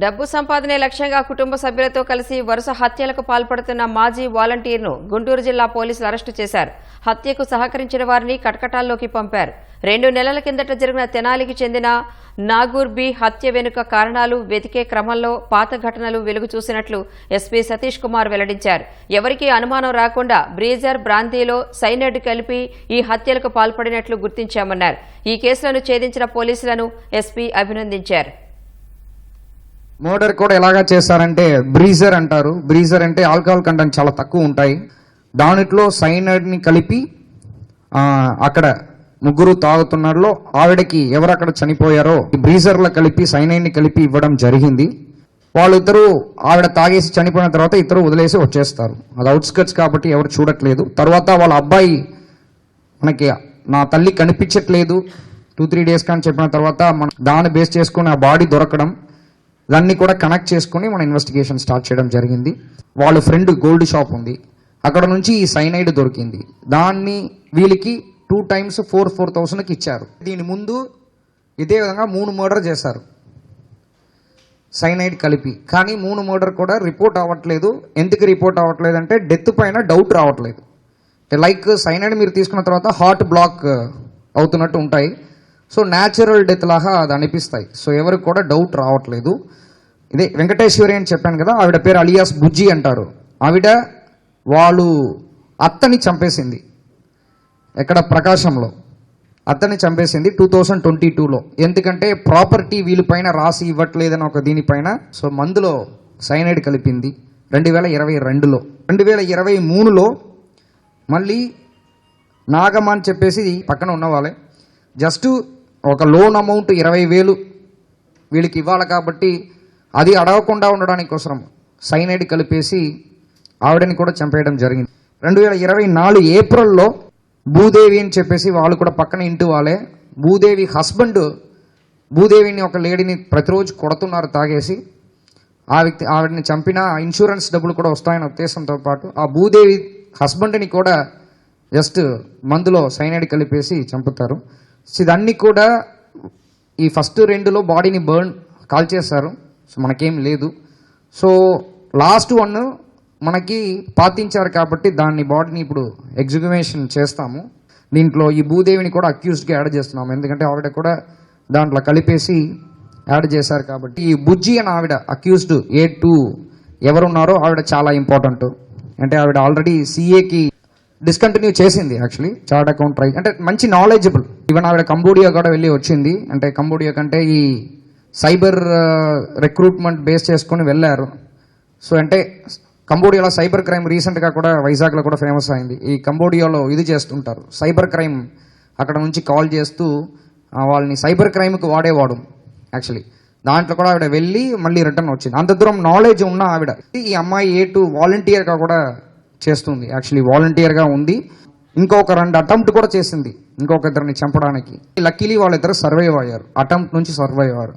డబ్బు సంపాదనే లక్ష్యంగా కుటుంబ సభ్యులతో కలిసి వరుస హత్యలకు పాల్పడుతున్న మాజీ వాలంటీర్ను గుంటూరు జిల్లా పోలీసులు అరెస్టు చేశారు. హత్యకు సహకరించిన వారిని కటకటాల్లోకి పంపారు. రెండు నెలల కిందట జరిగిన తెనాలికి చెందిన నాగూర్ బి హత్య వెనుక కారణాలు వెతికే క్రమంలో పాత ఘటనలు వెలుగు చూసినట్లు ఎస్పీ సతీష్ కుమార్ వెల్లడించారు. ఎవరికీ అనుమానం రాకుండా బ్రీజర్ బ్రాంతీలో సైనైడ్ కలిపి ఈ హత్యలకు పాల్పడినట్లు గుర్తించామన్నారు. ఈ కేసులను ఛేదించిన పోలీసులను ఎస్పీ అభినందించారు. మర్డర్ కూడా ఎలాగా చేస్తారంటే బ్రీజర్ అంటారు. బ్రీజర్ అంటే ఆల్కహాల్ కంటెంట్ చాలా తక్కువ ఉంటాయి. దానిట్లో సైనైడ్ని కలిపి అక్కడ ముగ్గురు తాగుతున్నారో ఆవిడకి ఎవరు అక్కడ చనిపోయారో బ్రీజర్లో కలిపి సైనైడ్ని కలిపి ఇవ్వడం జరిగింది. వాళ్ళిద్దరూ ఆవిడ తాగేసి చనిపోయిన తర్వాత ఇద్దరు వదిలేసి వచ్చేస్తారు. అది అవుట్స్కట్స్ కాబట్టి ఎవరు చూడట్లేదు. తర్వాత వాళ్ళ అబ్బాయి మనకి నా తల్లి కనిపించట్లేదు. టూ త్రీ డేస్ కానీ చెప్పిన తర్వాత మన దాన్ని బేస్ చేసుకుని ఆ బాడీ దొరకడం. దాన్ని కూడా కనెక్ట్ చేసుకుని మన ఇన్వెస్టిగేషన్ స్టార్ట్ చేయడం జరిగింది. వాళ్ళ ఫ్రెండ్ గోల్డ్ షాప్ ఉంది. అక్కడ నుంచి ఈ సైనైడ్ దొరికింది. దాన్ని వీళ్ళకి టూ టైమ్స్ ఫోర్ ఫోర్ థౌసండ్కి ఇచ్చారు. దీని ముందు ఇదే విధంగా మూడు మర్డర్ చేశారు. సైనైడ్ కలిపి. కానీ మూడు మర్డర్ కూడా రిపోర్ట్ అవ్వట్లేదు. ఎందుకు రిపోర్ట్ అవ్వట్లేదు అంటే డెత్ పైన డౌట్ రావట్లేదు. లైక్ సైనైడ్ మీరు తీసుకున్న తర్వాత హార్ట్ బ్లాక్ అవుతున్నట్టు ఉంటాయి. సో న్యాచురల్ డెత్ లాగా అది అనిపిస్తాయి. సో ఎవరికి కూడా డౌట్ రావట్లేదు. ఇదే వెంకటేశ్వరి అని చెప్పాను కదా ఆవిడ పేరు అలియాస్ బుజ్జి అంటారు. ఆవిడ వాళ్ళు అత్తని చంపేసింది ఎక్కడ ప్రకాశంలో. అతన్ని చంపేసింది టూ థౌజండ్ ట్వంటీ టూలో. ఎందుకంటే ప్రాపర్టీ వీళ్ళపైన రాసి ఇవ్వట్లేదని ఒక దీనిపైన సో మందులో సైనైడ్ కలిపింది రెండు వేల ఇరవై రెండులో. రెండు వేల ఇరవై మూడులో మళ్ళీ నాగమ్మ అని చెప్పేసి పక్కన ఉన్నవాళ్ళే. జస్ట్ ఒక లోన్ అమౌంట్ ఇరవై వేలు వీళ్ళకి ఇవ్వాలి కాబట్టి అది అడగకుండా ఉండడానికి కోసం సైనైడ్ కలిపేసి ఆవిడని కూడా చంపేయడం జరిగింది. రెండు వేల ఇరవై నాలుగు ఏప్రిల్లో భూదేవి అని చెప్పేసి వాళ్ళు కూడా పక్కన ఇంటి వాళ్ళే. భూదేవి హస్బెండ్ భూదేవిని ఒక లేడీని ప్రతిరోజు కొడుతున్నారు తాగేసి. ఆ వ్యక్తి ఆవిడని చంపిన ఇన్సూరెన్స్ డబ్బులు కూడా వస్తాయనే ఉద్దేశంతో పాటు ఆ భూదేవి హస్బెండ్ని కూడా జస్ట్ మందులో సైనైడ్ కలిపేసి చంపుతారు. సో ఇదన్నీ కూడా ఈ ఫస్ట్ రెండులో బాడీని బర్న్ కాల్ చేస్తారు మనకేం లేదు. సో లాస్ట్ వన్ మనకి పాతించారు కాబట్టి దాన్ని బాడీని ఇప్పుడు ఎగ్జిక్యుమేషన్ చేస్తాము. దీంట్లో ఈ భూదేవిని కూడా అక్యూస్డ్గా యాడ్ చేస్తున్నాము. ఎందుకంటే ఆవిడ కూడా దాంట్లో కలిపేసి యాడ్ చేశారు కాబట్టి ఈ బుజ్జి అని ఆవిడ అక్యూస్డ్ ఏ టూ ఎవరున్నారో ఆవిడ చాలా ఇంపార్టెంట్ అంటే ఆవిడ ఆల్రెడీ సిఏకి డిస్కంటిన్యూ చేసింది యాక్చువల్లీ చార్ట్ అకౌంట్ ట్రై అంటే మంచి నాలెడ్జబుల్ ఈవెన్ ఆవిడ కంబోడియా కూడా వెళ్ళి వచ్చింది. అంటే కంబోడియా కంటే ఈ సైబర్ రిక్రూట్మెంట్ బేస్ చేసుకొని వెళ్ళారు. సో అంటే కంబోడియాలో సైబర్ క్రైమ్ రీసెంట్గా కూడా వైజాగ్లో కూడా ఫేమస్ అయింది. ఈ కంబోడియాలో ఇది చేస్తుంటారు. సైబర్ క్రైమ్ అక్కడ నుంచి కాల్ చేస్తూ వాళ్ళని సైబర్ క్రైమ్కి వాడేవాడు యాక్చువల్లీ దాంట్లో కూడా ఆవిడ వెళ్ళి మళ్ళీ రిటర్న్ వచ్చింది. అంత దూరం నాలెడ్జ్ ఉన్న ఆవిడ. ఈ అమ్మాయి ఏ టు వాలంటీర్గా కూడా చేస్తుంది యాక్చువల్లీ వాలంటీర్గా ఉంది. ఇంకొక రెండు అటెంప్ట్ కూడా చేసింది ఇంకొక ఇద్దరిని చంపడానికి. లక్కీలీ వాళ్ళిద్దరు సర్వైవ్ అయ్యారు. అటెంప్ట్ నుంచి సర్వైవ్ అయ్యారు.